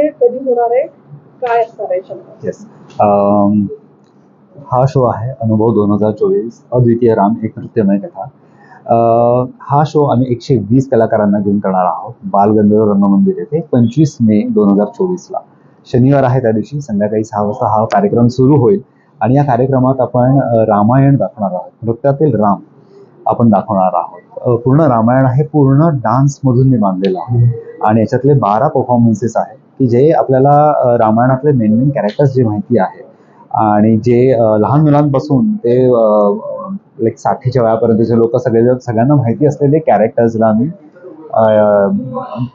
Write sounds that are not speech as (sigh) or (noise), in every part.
आहे कधी होणार आहे काय असणार आहे येस हा शो आहे अनुभव दोन हजार चोवीस अद्वितीय राम एक नृत्यमय कथा. हा शो आम्ही एकशे वीस कलाकारांना घेऊन करणार आहोत. बालगंधर्व रंगमंदिर येथे पंचवीस मे दोन हजार चोवीसला. शनिवार आहे त्या दिवशी संध्याकाळी सहा वाजता हा कार्यक्रम सुरू होईल आणि या कार्यक्रमात आपण रामायण दाखवणार आहोत. नृत्यातील राम आपण दाखवणार आहोत. पूर्ण रामायण आहे पूर्ण डान्समधून मी बांधलेलं आहे. आणि याच्यातले बारा परफॉर्मन्सेस आहेत. की जे आपल्याला रामायणातले मेन मेन कॅरेक्टर्स जे माहिती आहे आणि जे लहान मुलांपासून ते लाईक साठीच्या वयापर्यंतचे लोक सगळे सगळ्यांना माहिती असलेले कॅरेक्टर्सला आम्ही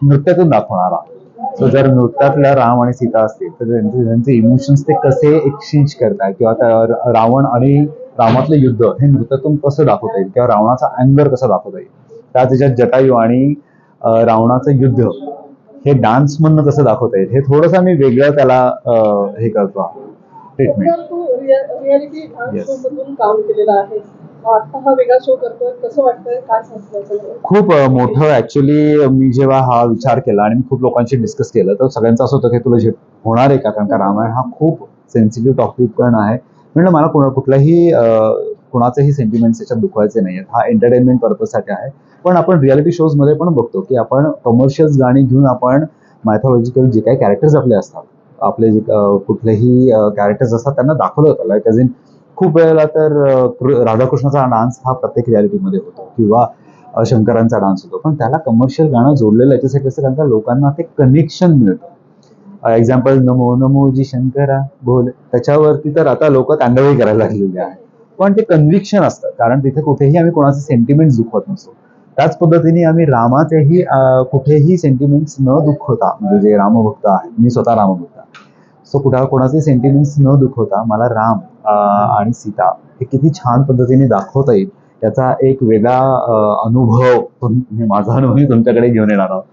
नृत्यातून दाखवणार आहोत. सो जर नृत्यातल्या राम आणि सीता असतील तर त्यांचे त्यांचे इमोशन्स ते कसे एक्सचेंज करतात किंवा त्या रावण आणि रामातलं युद्ध हे नृत्यातून कसं दाखवता येईल? किंवा रावणाचा अँगर कसा दाखवता येईल? त्या त्याच्यात जटायू आणि रावणाचं युद्ध हे डान्स मधनं कसं दाखवता येईल? हे थोडंसं आम्ही वेगळं त्याला हे करतो ट्रीटमेंट हा खूप मोठं ऍक्च्युली मी जेव्हा हा विचार केला आणि मी खूप लोकांशी डिस्कस केलं तर सगळ्यांचं असं होतं की तुला जे होणार आहे का? कारण का रामायण हा खूप सेन्सिटिव्ह टॉपिक पण आहे. म्हणलं मला अ, कुणाचेही सेंटिमेंट्स याच्यात दुखवायचे नाही आहेत हा एंटरटेनमेंट पर्पजसाठी आहे. पण आपण रियालिटी शोजमध्ये पण बघतो की आपण कमर्शियल गाणी घेऊन आपण मायथॉलॉजिकल जे काही कॅरेक्टर्स आपले असतात आपले जे कुठलेही कॅरेक्टर्स असतात त्यांना दाखवलं जातं. लाईक ॲज इन खूप वेळेला तर राधाकृष्णाचा डान्स हा प्रत्येक रियालिटीमध्ये होतो किंवा शंकरांचा डान्स होतो. पण त्याला कमर्शियल गाणं जोडलेलं याच्यासाठी असतं कारण का लोकांना ते कनेक्शन मिळतं. एक्झाम्पल नमो नमो जी शंकरा बोल. त्याच्यावरती तर आता लोक तांडवही करायला लागलेले आहेत. पण ते कन्व्हिक्शन असतं. कारण तिथे कुठेही आम्ही कोणाचे सेंटिमेंट दुखवत नसतो. त्याच पद्धतीने आम्ही रामाचेही कुठेही सेंटिमेंट्स न दुखवता म्हणजे जे रामभक्त आहे मी स्वतः रामभक्त सो कुठा कोणाचे सेंटिमेंट्स न दुखवता मला राम आणि सीता हे किती छान पद्धतीने दाखवता येईल याचा एक वेगळा अनुभव माझा अनुभव मी तुमच्याकडे घेऊन येणार आहोत.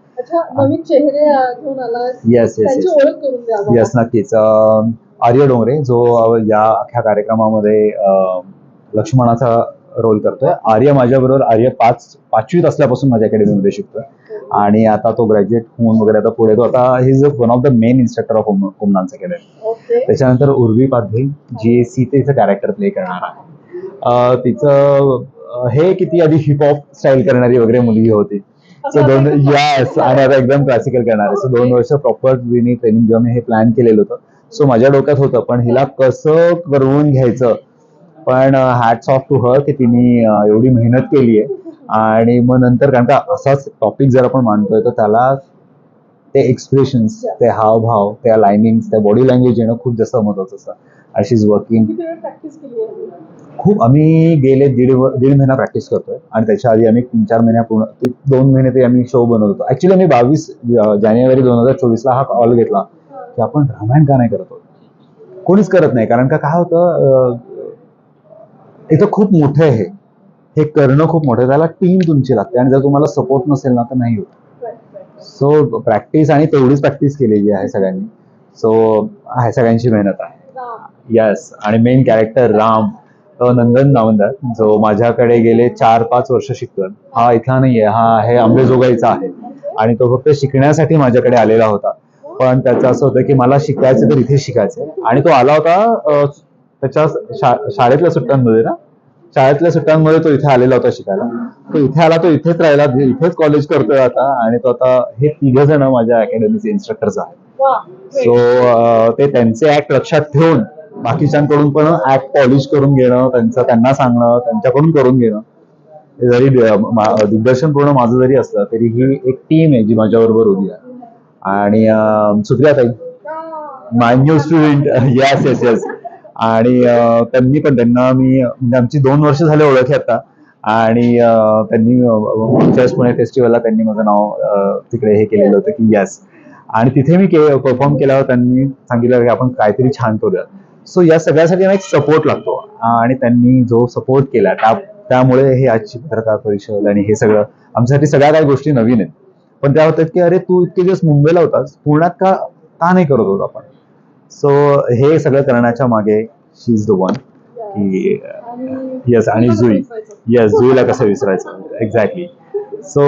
येस येस त्यांची येस नक्कीच. आर्य डोंगरे जो या अख्ख्या कार्यक्रमामध्ये लक्ष्मणाचा रोल करतोय. आर्य माझ्याबरोबर आर्य पाच पाचवीत असल्यापासून माझ्या अकॅडमीमध्ये शिकतोय. आणि आता तो ग्रॅज्युएट होऊन वगैरे आता पुढे तो आता he is one of the main instructor of होमनान्स academy okay. त्याच्यानंतर उर्वी पाध्ये जी सीतेचं कॅरेक्टर प्ले करणार आहे. तिचं हे किती आधी हिपहॉप स्टाईल करणारी वगैरे मुलगी होती. सो दोन यस आणि आता एकदम क्लासिकल करणार आहे. सो दोन वर्ष प्रॉपर ट्रेनिंग जेव्हा मी हे प्लॅन केलेलं होतं. सो माझ्या डोक्यात होतं पण हिला कसं करवून घ्यायचं पण हॅट्स ऑफ टू हर की तिने एवढी मेहनत केली आहे. आणि मग नंतर कारण का असाच टॉपिक जर आपण मांडतोय तर त्याला ते एक्सप्रेशन्स ते हावभाव त्या लाइनिंग त्या बॉडी लँग्वेज येणं खूप जास्त महत्वाचं असतं. आणि शी इज वर्किंग खूप आम्ही गेले दीड दीड महिना प्रॅक्टिस करतोय. आणि त्याच्या आधी आम्ही तीन चार महिन्या पूर्ण ते दोन महिने ते आम्ही शो बनवत होतो. ऍक्च्युली आम्ही बावीस जानेवारी दोन हजार चोवीसला हा कॉल घेतला की आपण रामायण का नाही करत कोणीच करत नाही. कारण का काय होतं इथं खूप मोठं आहे. हे करणं खूप मोठं आहे. त्याला टीम तुमची लागते. आणि जर तुम्हाला सपोर्ट नसेल ना तर नाही होत. सो प्रॅक्टिस आणि तेवढीच प्रॅक्टिस केलेली आहे सगळ्यांनी. सो आहे सगळ्यांची मेहनत आहे. यस आणि मेन कॅरेक्टर राम तो नंदन नावंदर जो माझ्याकडे गेले चार पाच वर्ष शिकतोय. हा इथला नाहीये हा आहे आंबेजोगाईचा आहे. आणि तो फक्त शिकण्यासाठी माझ्याकडे आलेला होता. पण त्याचं असं होतं की मला शिकायचं तर इथे शिकायचं आणि तो आला होता त्याच्या शाळेतल्या सुट्ट्यांमध्ये ना शाळेतल्या सुट्ट्यांमध्ये तो इथे आलेला होता शिकायला. तो इथे आला तो इथेच राहिला इथेच कॉलेज करतोय आता आणि तो आता हे तिघ जण माझ्या अकॅडमीचे इन्स्ट्रक्टर्स आहेत. सो ते त्यांचे ऍक्ट लक्षात ठेवून बाकीच्यांकडून पण ऍक्ट पॉलिश करून घेणं त्यांचं त्यांना सांगणं त्यांच्याकडून करून घेणं हे जरी दिग्दर्शन पूर्ण माझं जरी असलं तरी ही एक टीम आहे जी माझ्याबरोबर उभी आहे. आणि सुप्रिया ताई. My new student yes yes yes आणि त्यांनी पण त्यांना मी म्हणजे आमची दोन वर्ष झाले ओळखी आता. आणि त्यांनी अं, पुणे फेस्टिवलला त्यांनी माझं नाव तिकडे हे केलेलं होतं की यस आणि तिथे मी परफॉर्म केल्यावर त्यांनी सांगितलं की आपण काहीतरी छान करूया सो या सगळ्यासाठी एक सपोर्ट लागतो. आणि त्यांनी जो सपोर्ट केला त्या त्यामुळे हे आजची पत्रकार परिषद आणि हे सगळं आमच्यासाठी सगळ्या काही गोष्टी नवीन आहेत. पण त्या होतात की अरे तू इतके दिवस मुंबईला होतास. पुण्यात का का नाही करत होतो आपण? सो हे सगळं करण्याच्या मागे शी इज द वन की येस आणि जुई? येस जुईला कसं विसरायचं? एक्झॅक्टली सो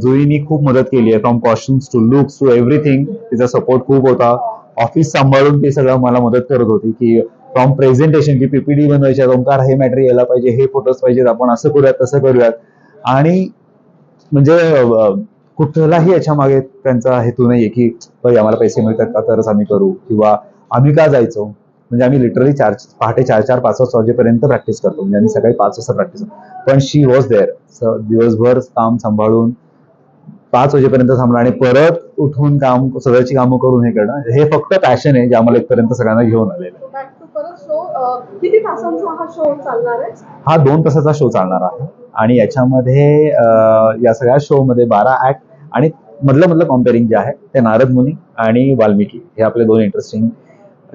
जुईनी खूप मदत केली आहे. From costumes to looks to everything तिचा सपोर्ट खूप होता. ऑफिस सांभाळून ती सगळं मला मदत करत होती की फ्रॉम प्रेझेंटेशन की पीपीडी बनवायच्या ओंकार हे मॅटर यायला पाहिजे हे फोटोज पाहिजेत आपण असं करूयात तसं करूयात. आणि म्हणजे अं, कुठलाही याच्या मागे त्यांचा हेतू नाहीये की "बाई, आम्हाला पैसे मिळतात का? तरच आम्ही करू. किंवा आम्ही का जायचो? म्हणजे आम्ही लिटरली चार पहाटे चार चार पाच वाजता वाजेपर्यंत प्रॅक्टिस करतो. म्हणजे आम्ही सकाळी पाच वाजता प्रॅक्टिस पण शी वॉज देअर दिवसभर काम सांभाळून पाच वाजेपर्यंत थांबणं आणि परत उठून काम सगळ्याची कामं करून हे करणं हे फक्त पॅशन आहे जे आम्हाला इथपर्यंत सगळ्यांना घेऊन आलेलं आहे. हा दोन तासाचा शो चालणार आहे. आणि याच्यामध्ये या सगळ्या शो मध्ये बारा ऍक्ट आणि मधलं मधलं कॉम्पेअरिंग जे आहे ते नारद मुनी आणि वाल्मिकी हे आपले दोन इंटरेस्टिंग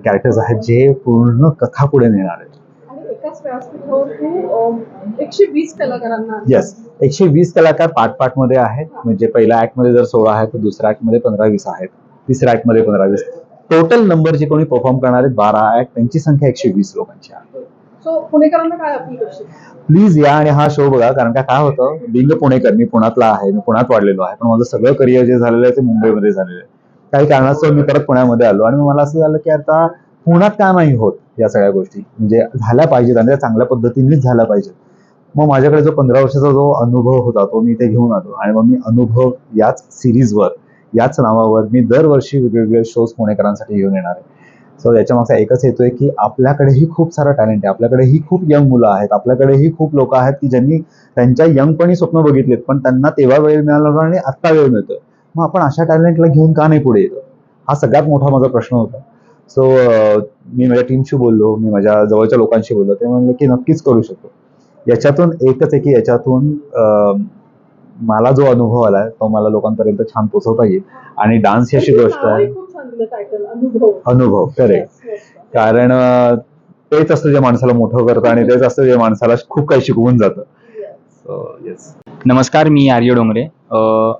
कॅरेक्टर्स आहेत जे पूर्ण कथा पुढे नेणार आहेत. येस एकशे वीस कलाकार पार्ट पार्टमध्ये आहेत. म्हणजे पहिल्या ऍक्टमध्ये जर सोळा आहेत तर दुसऱ्या ऍक्टमध्ये पंधरा वीस आहेत. तिसऱ्या ऍक्टमध्ये पंधरा वीस. टोटल नंबर जे कोणी परफॉर्म करणार आहेत बारा ऍक्ट त्यांची संख्या एकशे वीस लोकांची आहे. सो पुणेकरांना काय अपील करशील प्लीज या आणि हा शो बघा कारण का काय होतं? बिंग पुणेकर मी पुण्यातला आहे मी पुण्यात वाढलेलो आहे पण माझं सगळं करिअर जे झालेलं आहे ते मुंबईमध्ये झालेलं आहे. काही कारणास्तव मी परत पुण्यामध्ये आलो आणि मला असं झालं की आता पुण्यात का नाही होत या सगळ्या गोष्टी? म्हणजे झाल्या पाहिजेत आणि त्या चांगल्या पद्धतीनेच झाल्या पाहिजेत. मग माझ्याकडे जो पंधरा वर्षाचा जो अनुभव होता तो मी इथे घेऊन आलो आणि मग मी अनुभव याच सिरीजवर याच नावावर मी दरवर्षी वेगवेगळे शोज पुणेकरांसाठी घेऊन येणार आहे. सो याच्या मागचा एकच हेतू आहे की आपल्याकडेही खूप सारा टॅलेंट आहे. आपल्याकडेही खूप यंग मुलं आहेत. आपल्याकडेही खूप लोक आहेत की ज्यांनी त्यांच्या यंगपणी स्वप्न बघितलेत पण त्यांना तेव्हा वेळ मिळाला नव्हता आणि आत्ता वेळ मिळतोय. मग आपण अशा टॅलेंटला घेऊन का नाही पुढे येतो? हा सगळ्यात मोठा माझा प्रश्न होता. सो मी माझ्या टीमशी बोललो मी माझ्या जवळच्या लोकांशी बोललो ते म्हणले की नक्कीच करू शकतो. याच्यातून एकच आहे की याच्यातून मला जो अनुभव आलाय तो मला लोकांपर्यंत छान पोचवता येईल. आणि डान्स ही अशी गोष्ट आहे. अनुभव. अनुभव करेक्ट Yes, yes. कारण तेच असतं जे माणसाला मोठं करतं आणि तेच असतं जे माणसाला खूप काही शिकवून जातं. नमस्कार मी आर्य डोंगरे.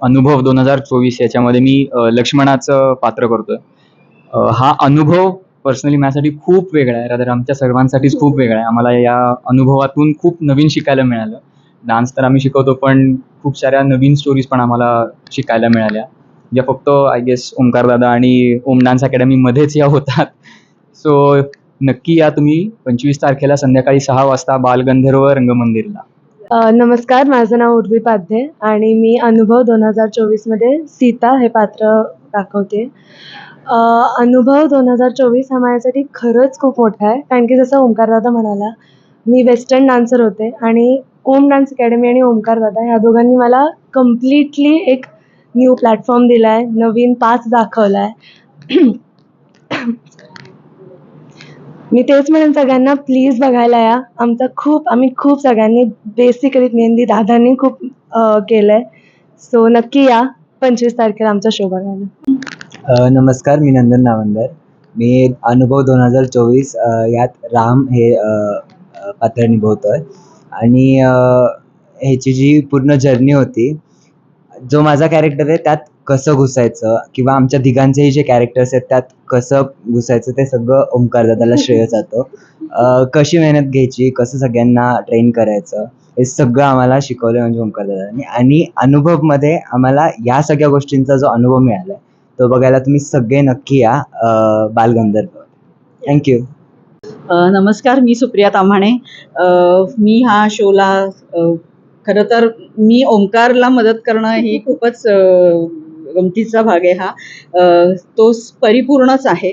अनुभव दोन हजार चोवीस याच्यामध्ये मी लक्ष्मणाचं पात्र करतोय. हा अनुभव पर्सनली माझ्यासाठी खूप वेगळा आहे. रादर आमच्या सर्वांसाठीच खूप वेगळा आहे. आम्हाला या अनुभवातून खूप नवीन शिकायला मिळालं. डान्स तर आम्ही शिकवतो पण खूप साऱ्या नवीन स्टोरीज पण आम्हाला शिकायला मिळाल्या. ज्या फक्त आय गेस ओंकारदादा आणि ओम डान्स अकॅडमीमध्येच या होतात. सो नक्की या तुम्ही पंचवीस तारखेला संध्याकाळी सहा वाजता बालगंधर्व रंगमंदिरला. अ, नमस्कार माझं नाव उर्वी पाध्ये आणि मी अनुभव दोन हजार चोवीसमध्ये सीता हे पात्र दाखवते. अनुभव दोन हजार चोवीस हा माझ्यासाठी खरंच खूप मोठा आहे. कारण की जसं ओंकारदादा म्हणाला मी वेस्टर्न डान्सर होते आणि ओम डान्स अकॅडमी आणि ओंकारदादा ह्या दोघांनी मला कम्प्लिटली एक न्यू प्लॅटफॉर्म दिला आहे नवीन पाच दाखवला आहे मी तेच म्हणेन सगळ्यांना प्लीज बघायला या. आमचा खूप आम्ही खूप सगळ्यांनी बेसिकली मेहंदी दादांनी खूप केलंय. सो नक्की या. पंचवीस तारखेला आमचा शो बघायला. नमस्कार मी नंदन नावंदर. मी अनुभव दोन हजार चोवीस यात राम हे पात्र निभवतो आहे आणि ह्याची जी पूर्ण जर्नी होती जो माझा कॅरेक्टर आहे त्यात कसं घुसायचं किंवा आमच्या तिघांचेही जे कॅरेक्टर्स आहेत त्यात कसं घुसायचं ते सगळं ओंकार श्रेय जातं. कशी मेहनत घ्यायची कसं सगळ्यांना ट्रेन करायचं हे सगळं आम्हाला शिकवलं म्हणजे ओंकार आणि अनुभवमध्ये आम्हाला या सगळ्या गोष्टींचा जो अनुभव मिळाला आहे तो बघायला तुम्ही सगळे नक्की या बालगंधर्व. थँक्यू नमस्कार मी सुप्रिया ताम्हाणे. मी हा शोला खरं तर मी ओंकारला मदत करणं ही (laughs) खूपच गमतीचा भाग आहे हा. तो परिपूर्णच आहे.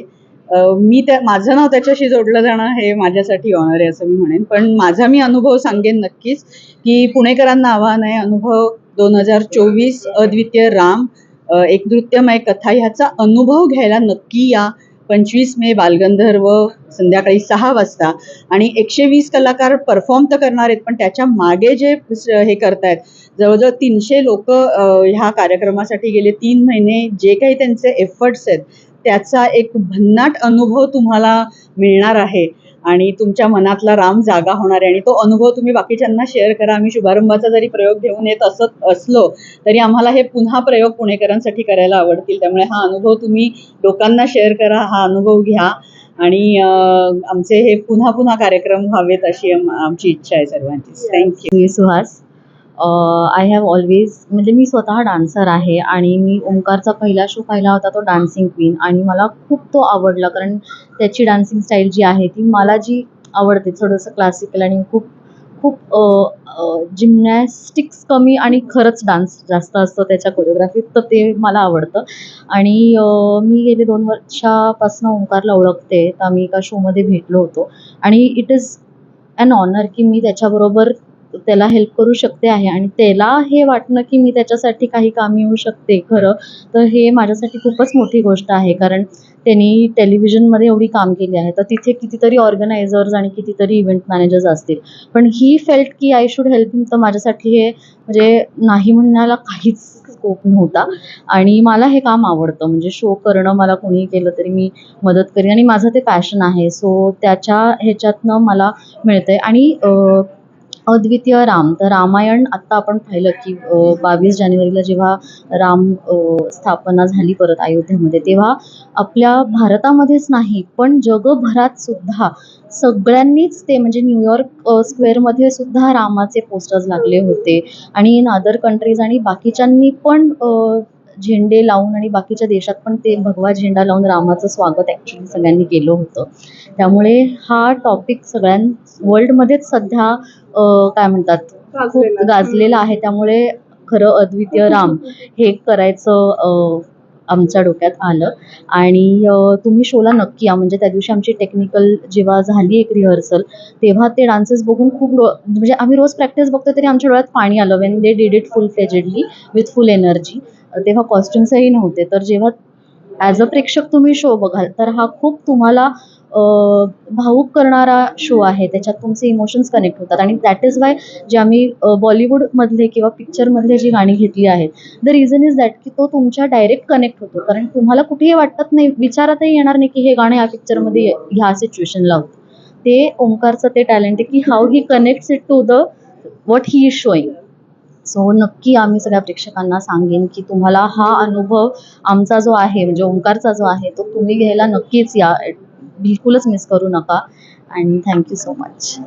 मी त्या माझं नाव त्याच्याशी जोडलं जाणं हे माझ्यासाठी ऑनर आहे असं मी म्हणेन. पण माझा मी अनुभव सांगेन नक्कीच की पुणेकरांना आव्हान आहे. अनुभव दोन हजार चोवीस अद्वितीय राम एक नृत्यमय कथा ह्याचा अनुभव घ्यायला नक्की या. पंचवीस मे बालगंधर्व संध्याकाळी सहा वाजता. आणि एकशे वीस कलाकार परफॉर्म तर करणार आहेत पण त्याच्यामागे जे हे करतायत जवळजवळ तीनशे लोक ह्या कार्यक्रमासाठी गेले तीन महिने जे काही त्यांचे एफर्ट्स आहेत त्याचा एक भन्नाट अनुभव तुम्हाला मिळणार आहे. आणि तुमच्या मनातला राम जागा होणार आहे आणि तो अनुभव तुम्ही बाकीच्यांना शेअर करा. आम्ही शुभारंभाचा जरी प्रयोग घेऊन येत असत असलो तरी आम्हाला हे पुन्हा प्रयोग पुणेकरांसाठी करायला आवडतील. त्यामुळे हा अनुभव तुम्ही लोकांना शेअर करा हा अनुभव घ्या. आणि आमचे हे पुन्हा पुन्हा कार्यक्रम व्हावेत अशी आमची इच्छा आहे सर्वांची थँक्यू मी सुहास. आय हॅव ऑलवेज म्हणजे मी स्वतः डान्सर आहे आणि मी ओंकारचा पहिला शो पाहिला होता तो डान्सिंग क्वीन आणि मला खूप तो आवडला कारण त्याची डान्सिंग स्टाईल जी आहे ती मला जी आवडते थोडंसं क्लासिकल आणि खूप खूप जिमनॅस्टिक्स कमी आणि खरंच डान्स जास्त असतो त्याच्या कोरिओग्राफीत तर ते मला आवडतं. आणि मी गेले दोन वर्षापासून ओंकारला ओळखते तर आम्ही एका शोमध्ये भेटलो होतो आणि इट इज अन ऑनर की मी त्याच्याबरोबर त्याला हेल्प करू शकते आहे. आणि त्याला हे वाटणं की मी त्याच्यासाठी काही कामी येऊ शकते खरं तर हे माझ्यासाठी खूपच मोठी गोष्ट आहे. कारण त्यांनी टेलिव्हिजनमध्ये एवढी काम केली आहे. तर तिथे कितीतरी ऑर्गनायझर्स आणि कितीतरी इव्हेंट मॅनेजर्स असतील. पण ही फेल्ट की आय शुड हेल्प हिम तर माझ्यासाठी हे म्हणजे नाही म्हणण्याला काहीच स्कोप नव्हता. आणि मला हे काम आवडतं. म्हणजे शो करणं मला कोणीही केलं तरी मी मदत करीन. आणि माझं ते पॅशन आहे. सो त्याच्या ह्याच्यातनं मला मिळतं आहे आणि अद्वितीय राम. तर रामायण आत्ता आपण पाहिलं की बावीस जानेवारीला जेव्हा राम स्थापना झाली परत अयोध्येमध्ये तेव्हा आपल्या भारतामध्येच नाही पण जगभरात सुद्धा सगळ्यांनीच ते म्हणजे न्यूयॉर्क स्क्वेअरमध्ये सुद्धा रामाचे पोस्टर्स लागले होते. आणि इन अदर कंट्रीज आणि बाकीच्यांनी पण झेंडे लावून आणि बाकीच्या देशात पण ते भगवा झेंडा लावून रामाचं स्वागत ॲक्च्युली सगळ्यांनी केलं होतं. त्यामुळे हा टॉपिक सगळ्यां वर्ल्डमध्येच सध्या काय म्हणतात खूप गाजलेला. आहे. त्यामुळे खरं अद्वितीय राम हे करायचं आमच्या डोक्यात आलं. आणि तुम्ही शोला नक्की या. म्हणजे त्या दिवशी आमची टेक्निकल जेव्हा झाली एक रिहर्सल तेव्हा ते डान्सेस बघून खूप म्हणजे आम्ही रोज प्रॅक्टिस बघतो तरी आमच्या डोळ्यात पाणी आलं. When they did it full fledgedly with full energy तेव्हा कॉस्ट्युम्सही नव्हते. तर जेव्हा ॲज अ प्रेक्षक तुम्ही शो बघाल तर हा खूप तुम्हाला भावूक करणारा शो आहे. त्याच्यात तुमचे इमोशन्स कनेक्ट होतात. आणि दॅट इज वाय जे आम्ही बॉलिवूडमधले किंवा पिक्चरमधले जी गाणी घेतली आहेत द रिझन इज दॅट की तो तुमच्या डायरेक्ट कनेक्ट होतो. कारण तुम्हाला कुठेही वाटत नाही विचारातही येणार नाही की हे गाणं या पिक्चरमध्ये ह्या सिच्युएशनला होतं. ते ओंकारचं ते टॅलेंट आहे की how he connects it to the what he is showing so नक्की आम्ही सगळ्या प्रेक्षकांना सांगेन की तुम्हाला हा अनुभव आमचा जो आहे म्हणजे ओंकारचा जो आहे तो तुम्ही घ्यायला नक्कीच या बिलकुलच मिस करू नका. आणि थँक्यू सो मच